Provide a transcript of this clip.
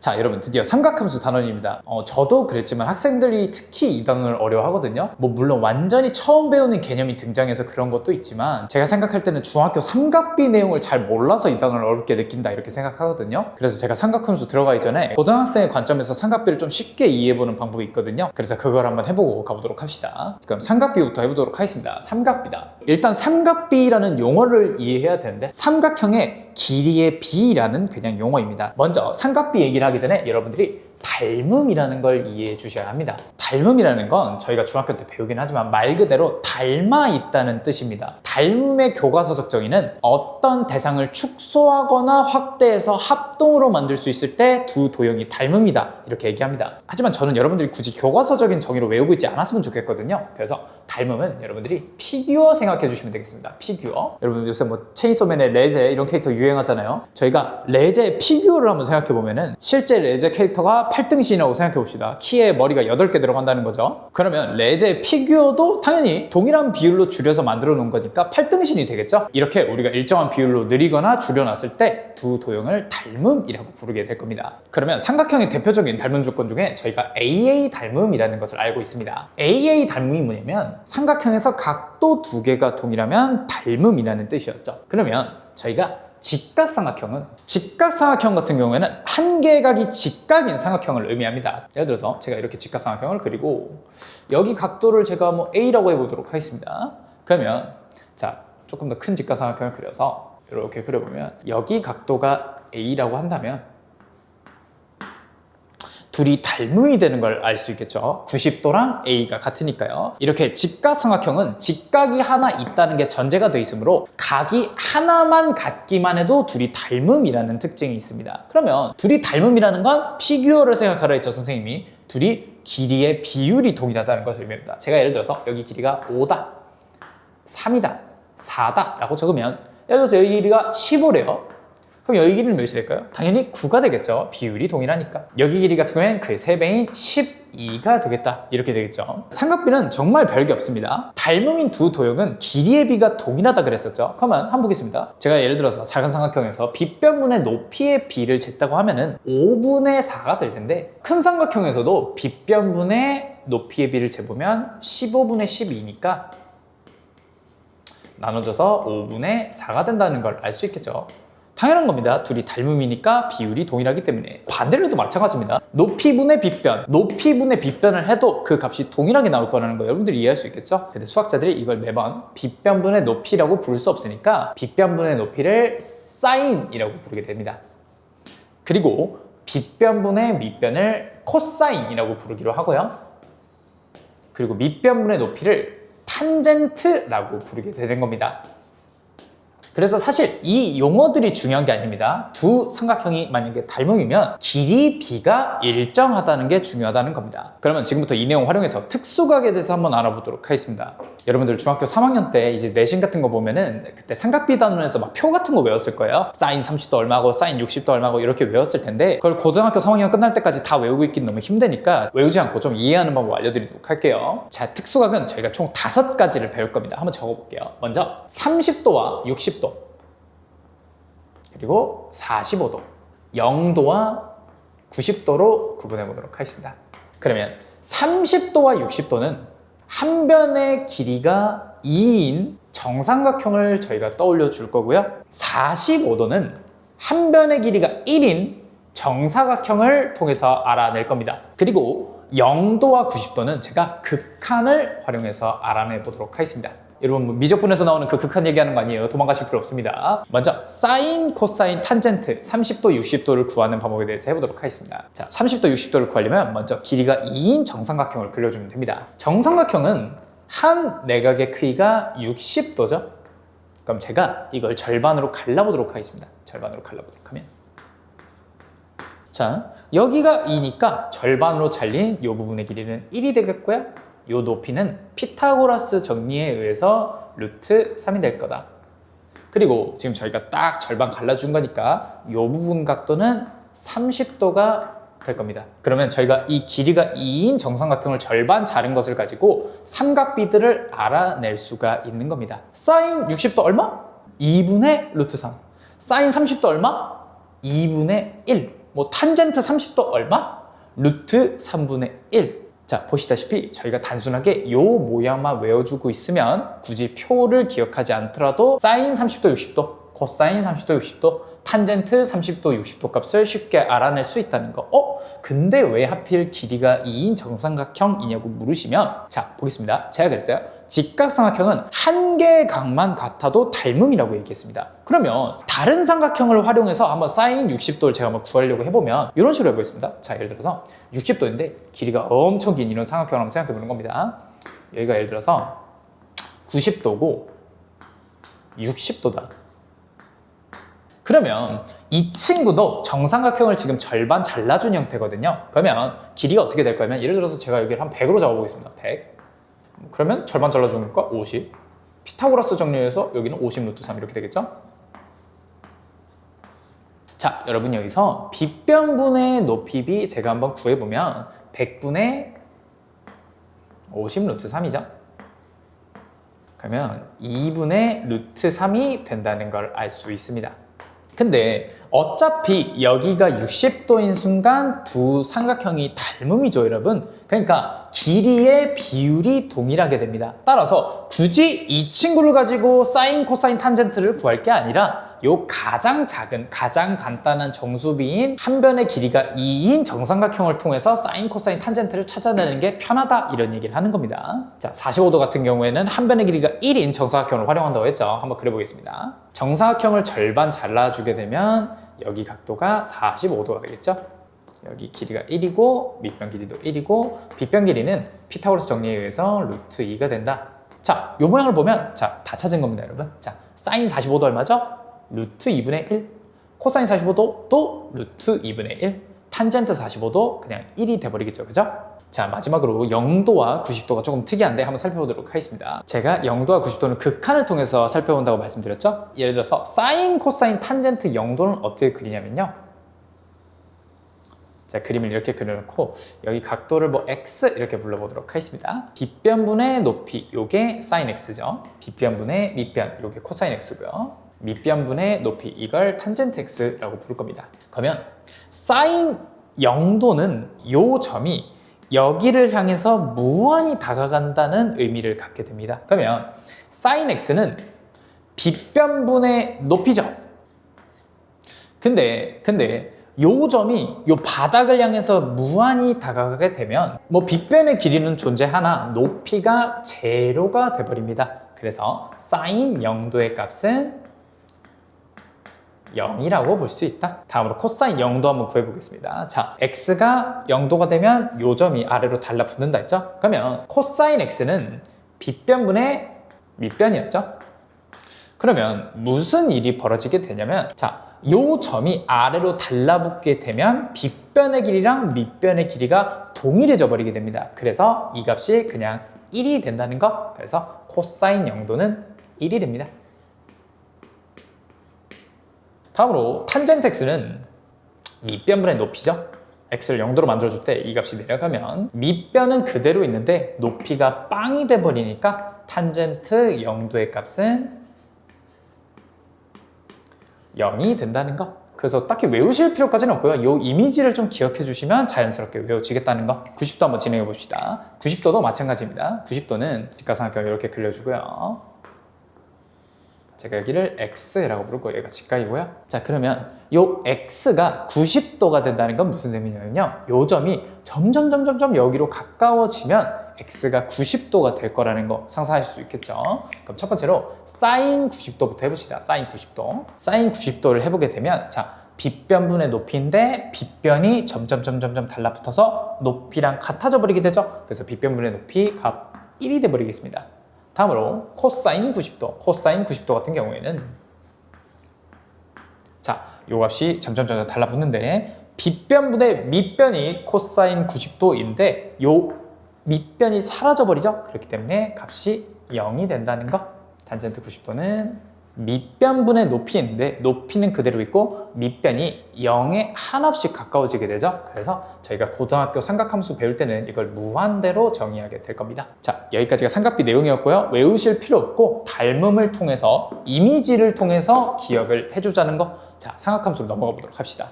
자 여러분 드디어 삼각함수 단원입니다. 어, 저도 그랬지만 학생들이 특히 이 단원을 어려워하거든요. 뭐 물론 완전히 처음 배우는 개념이 등장해서 그런 것도 있지만 제가 생각할 때는 중학교 삼각비 내용을 잘 몰라서 이 단원을 어렵게 느낀다 이렇게 생각하거든요. 그래서 제가 삼각함수 들어가기 전에 고등학생의 관점에서 삼각비를 좀 쉽게 이해해보는 방법이 있거든요. 그래서 그걸 한번 해보고 가보도록 합시다. 그럼 삼각비부터 해보도록 하겠습니다. 삼각비다. 일단 삼각비라는 용어를 이해해야 되는데 삼각형의 길이의 비라는 그냥 용어입니다. 먼저 삼각비 얘기를 하기 전에 여러분들이 닮음이라는 걸 이해해 주셔야 합니다. 닮음이라는 건 저희가 중학교 때 배우긴 하지만 말 그대로 닮아 있다는 뜻입니다. 닮음의 교과서적 정의는 어떤 대상을 축소하거나 확대해서 합동으로 만들 수 있을 때 두 도형이 닮음이다 이렇게 얘기합니다. 하지만 저는 여러분들이 굳이 교과서적인 정의로 외우고 있지 않았으면 좋겠거든요. 그래서 닮음은 여러분들이 피규어 생각해 주시면 되겠습니다. 피규어. 여러분 요새 뭐 체인소맨의 레제 이런 캐릭터 유행하잖아요. 저희가 레제 피규어를 한번 생각해 보면은 실제 레제 캐릭터가 8등신이라고 생각해 봅시다. 키에 머리가 8개 들어간다는 거죠. 그러면 레제 피규어도 당연히 동일한 비율로 줄여서 만들어 놓은 거니까 8등신이 되겠죠? 이렇게 우리가 일정한 비율로 늘리거나 줄여놨을 때 두 도형을 닮음이라고 부르게 될 겁니다. 그러면 삼각형의 대표적인 닮음 조건 중에 저희가 AA 닮음이라는 것을 알고 있습니다. AA 닮음이 뭐냐면 삼각형에서 각도 두 개가 동일하면 닮음이라는 뜻이었죠. 그러면 저희가 직각삼각형은 직각삼각형 같은 경우에는 한 개각이 직각인 삼각형을 의미합니다. 예를 들어서 제가 이렇게 직각삼각형을 그리고 여기 각도를 제가 뭐 A라고 해보도록 하겠습니다. 그러면 자 조금 더 큰 직각삼각형을 그려서 이렇게 그려보면 여기 각도가 A라고 한다면 둘이 닮음이 되는 걸 알 수 있겠죠. 90도랑 A가 같으니까요. 이렇게 직각 삼각형은 직각이 하나 있다는 게 전제가 돼 있으므로 각이 하나만 같기만 해도 둘이 닮음이라는 특징이 있습니다. 그러면 둘이 닮음이라는 건 피규어를 생각하라 했죠, 선생님이. 둘이 길이의 비율이 동일하다는 것을 의미합니다. 제가 예를 들어서 여기 길이가 5다, 3이다, 4다 라고 적으면 예를 들어서 여기 길이가 15래요. 그럼 여기 길이는 몇이 될까요? 당연히 9가 되겠죠. 비율이 동일하니까. 여기 길이 같은 경우에는 그 3배인 12가 되겠다. 이렇게 되겠죠. 삼각비는 정말 별게 없습니다. 닮음인 두 도형은 길이의 비가 동일하다 그랬었죠. 그러면 한번 보겠습니다. 제가 예를 들어서 작은 삼각형에서 빗변분의 높이의 비를 쟀다고 하면은 5분의 4가 될 텐데 큰 삼각형에서도 빗변분의 높이의 비를 재보면 15분의 12니까 나눠져서 5분의 4가 된다는 걸 알 수 있겠죠. 당연한 겁니다. 둘이 닮음이니까 비율이 동일하기 때문에. 반대로 해도 마찬가지입니다. 높이분의 빗변, 높이분의 빗변을 해도 그 값이 동일하게 나올 거라는 거 여러분들이 이해할 수 있겠죠? 근데 수학자들이 이걸 매번 빗변분의 높이라고 부를 수 없으니까 빗변분의 높이를 사인이라고 부르게 됩니다. 그리고 빗변분의 밑변을 코사인이라고 부르기로 하고요. 그리고 밑변분의 높이를 탄젠트라고 부르게 되는 겁니다. 그래서 사실 이 용어들이 중요한 게 아닙니다. 두 삼각형이 만약에 닮음이면 길이 비가 일정하다는 게 중요하다는 겁니다. 그러면 지금부터 이 내용 활용해서 특수각에 대해서 한번 알아보도록 하겠습니다. 여러분들 중학교 3학년 때 이제 내신 같은 거 보면은 그때 삼각비 단원에서 막 표 같은 거 외웠을 거예요. 사인 30도 얼마고 사인 60도 얼마고 이렇게 외웠을 텐데 그걸 고등학교 3학년 끝날 때까지 다 외우고 있긴 너무 힘드니까 외우지 않고 좀 이해하는 방법 알려드리도록 할게요. 자, 특수각은 저희가 총 다섯 가지를 배울 겁니다. 한번 적어볼게요. 먼저 30도와 60도 그리고 45도, 0도와 90도로 구분해 보도록 하겠습니다. 그러면 30도와 60도는 한 변의 길이가 2인 정삼각형을 저희가 떠올려 줄 거고요. 45도는 한 변의 길이가 1인 정사각형을 통해서 알아낼 겁니다. 그리고 0도와 90도는 제가 극한을 활용해서 알아내 보도록 하겠습니다. 여러분 뭐 미적분에서 나오는 그 극한 얘기하는 거 아니에요. 도망가실 필요 없습니다. 먼저 사인, 코사인, 탄젠트 30도, 60도를 구하는 방법에 대해서 해보도록 하겠습니다. 자, 30도, 60도를 구하려면 먼저 길이가 2인 정삼각형을 그려주면 됩니다. 정삼각형은 한 내각의 크기가 60도죠. 그럼 제가 이걸 절반으로 갈라보도록 하겠습니다. 절반으로 갈라보도록 하면 자, 여기가 2니까 절반으로 잘린 이 부분의 길이는 1이 되겠고요. 이 높이는 피타고라스 정리에 의해서 루트 3이 될 거다. 그리고 지금 저희가 딱 절반 갈라준 거니까 이 부분 각도는 30도가 될 겁니다. 그러면 저희가 이 길이가 2인 정삼각형을 절반 자른 것을 가지고 삼각비들을 알아낼 수가 있는 겁니다. 사인 60도 얼마? 2분의 루트 3. 사인 30도 얼마? 2분의 1. 뭐 탄젠트 30도 얼마? 루트 3분의 1. 자, 보시다시피 저희가 단순하게 요 모양만 외워주고 있으면 굳이 표를 기억하지 않더라도 사인 30도, 60도, 코사인 30도, 60도, 탄젠트 30도, 60도 값을 쉽게 알아낼 수 있다는 거. 어? 근데 왜 하필 길이가 2인 정삼각형이냐고 물으시면 자, 보겠습니다. 제가 그랬어요. 직각삼각형은 한 개의 각만 같아도 닮음이라고 얘기했습니다. 그러면 다른 삼각형을 활용해서 한번 사인 60도를 제가 한번 구하려고 해보면 이런 식으로 해보겠습니다. 자, 예를 들어서 60도인데 길이가 엄청 긴 이런 삼각형을 한번 생각해 보는 겁니다. 여기가 예를 들어서 90도고 60도다. 그러면 이 친구도 정삼각형을 지금 절반 잘라준 형태거든요. 그러면 길이가 어떻게 될 거냐면 예를 들어서 제가 여기를 한 100으로 잡아보겠습니다. 100. 그러면 절반 잘라준 거니까 50. 피타고라스 정리해서 여기는 50 루트 3 이렇게 되겠죠? 자, 여러분 여기서 빗변분의 높이비 제가 한번 구해보면 100분의 50 루트 3이죠? 그러면 2분의 루트 3이 된다는 걸 알 수 있습니다. 근데 어차피 여기가 60도인 순간 두 삼각형이 닮음이죠, 여러분. 그러니까 길이의 비율이 동일하게 됩니다. 따라서 굳이 이 친구를 가지고 사인, 코사인, 탄젠트를 구할 게 아니라 요 가장 작은, 가장 간단한 정수비인 한 변의 길이가 2인 정삼각형을 통해서 사인, 코사인, 탄젠트를 찾아내는 게 편하다 이런 얘기를 하는 겁니다. 자, 45도 같은 경우에는 한 변의 길이가 1인 정사각형을 활용한다고 했죠. 한번 그려보겠습니다. 정사각형을 절반 잘라주게 되면 여기 각도가 45도가 되겠죠. 여기 길이가 1이고 밑변 길이도 1이고 빗변 길이는 피타고라스 정리에 의해서 루트 2가 된다. 자, 요 모양을 보면 자, 다 찾은 겁니다, 여러분. 자, 사인 45도 얼마죠? 루트 2분의 1. 코사인 45도 또 루트 2분의 1. 탄젠트 45도 그냥 1이 돼버리겠죠, 그죠? 자 마지막으로 0도와 90도가 조금 특이한데 한번 살펴보도록 하겠습니다. 제가 0도와 90도는 극한을 통해서 살펴본다고 말씀드렸죠? 예를 들어서 사인, 코사인, 탄젠트 0도는 어떻게 그리냐면요. 자 그림을 이렇게 그려놓고 여기 각도를 뭐 x 이렇게 불러보도록 하겠습니다. 빗변분의 높이 요게 sin x죠. 빗변분의 밑변 요게 코사인 x고요. 밑변분의 높이 이걸 탄젠트 x라고 부를 겁니다. 그러면 sin 0도는 요 점이 여기를 향해서 무한히 다가간다는 의미를 갖게 됩니다. 그러면 sin x는 빗변분의 높이죠. 근데 근데 요 점이 요 바닥을 향해서 무한히 다가가게 되면 뭐 빗변의 길이는 존재하나 높이가 제로가 돼버립니다. 그래서 사인 0도의 값은 0이라고 볼 수 있다. 다음으로 코사인 0도 한번 구해보겠습니다. 자, x가 0도가 되면 요 점이 아래로 달라붙는다 했죠? 그러면 코사인 x는 빗변분의 밑변이었죠? 그러면 무슨 일이 벌어지게 되냐면 자, 요 점이 아래로 달라붙게 되면 빗변의 길이랑 밑변의 길이가 동일해져 버리게 됩니다. 그래서 이 값이 그냥 1이 된다는 거. 그래서 코사인 0도는 1이 됩니다. 다음으로 탄젠트 x는 밑변분의 높이죠. x를 0도로 만들어줄 때 이 값이 내려가면 밑변은 그대로 있는데 높이가 빵이 돼버리니까 탄젠트 0도의 값은 0이 된다는 거. 그래서 딱히 외우실 필요까지는 없고요. 이 이미지를 좀 기억해 주시면 자연스럽게 외워지겠다는 거. 90도 한번 진행해 봅시다. 90도도 마찬가지입니다. 90도는 직각삼각형 이렇게 그려주고요. 제가 여기를 x라고 부를 거예요. 얘가 직각이고요. 자, 그러면 요 x가 90도가 된다는 건 무슨 의미냐면요. 요 점이 점점 점점 점 여기로 가까워지면 x가 90도가 될 거라는 거 상상하실 수 있겠죠. 그럼 첫 번째로 사인 90도부터 해봅시다. 사인 90도. 사인 90도를 해보게 되면 자, 빗변분의 높이인데 빗변이 점점 점점 점 달라붙어서 높이랑 같아져 버리게 되죠. 그래서 빗변분의 높이 값 1이 돼 버리겠습니다. 다음으로 코사인 90도, 코사인 90도 같은 경우에는 자, 요 값이 점점 점점 달라붙는데 빗변분의 밑변이 코사인 90도인데 요 밑변이 사라져 버리죠. 그렇기 때문에 값이 0이 된다는 거. 탄젠트 90도는 밑변분의 높이인데 높이는 그대로 있고 밑변이 0에 한없이 가까워지게 되죠. 그래서 저희가 고등학교 삼각함수 배울 때는 이걸 무한대로 정의하게 될 겁니다. 자, 여기까지가 삼각비 내용이었고요. 외우실 필요 없고 닮음을 통해서 이미지를 통해서 기억을 해주자는 거. 자, 삼각함수로 넘어가 보도록 합시다.